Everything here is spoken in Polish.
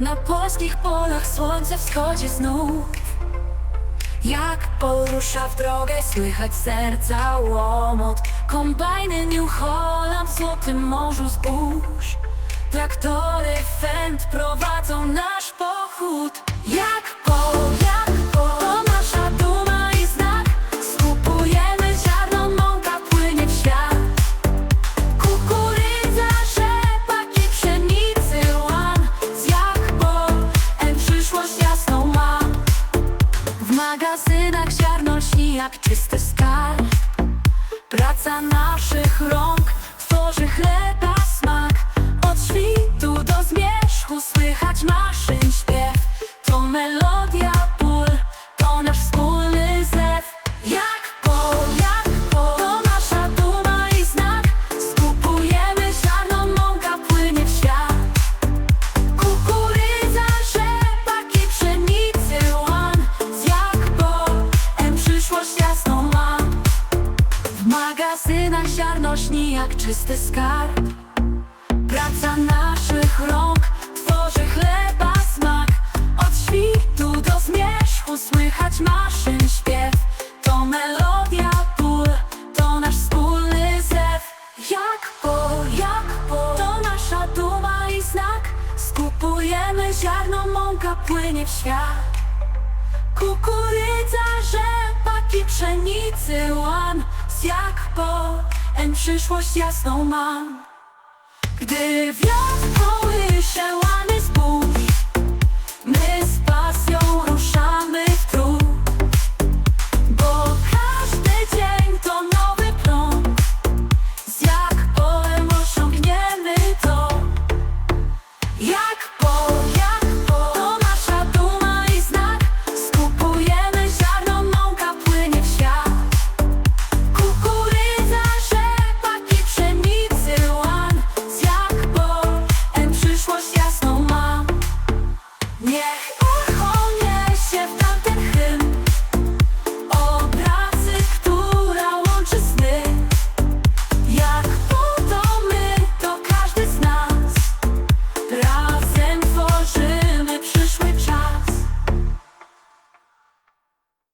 Na polskich polach słońce wschodzi znów. Jak porusza w drogę słychać serca łomot. Kombajny New Holland w złotym morzu zbóż Traktory Fend prowadzą nasz pochód jak czysty skarb Praca naszych rąk tworzy chleba przyszłość jasną mam. W magazynach ziarno lśni jak czysty skarb. Praca naszych rąk tworzy chleba smak. Od świtu do zmierzchu słychać maszyn śpiew. To melodia ból, to nasz wspólny zew. Jak po, jak po, to nasza duma i znak. Skupujemy ziarno, mąka płynie w świat. Kukurydza, rzepak lepi pszenicy łan. Z jak po en przyszłość jasną mam. Gdy wiatr kołysze łany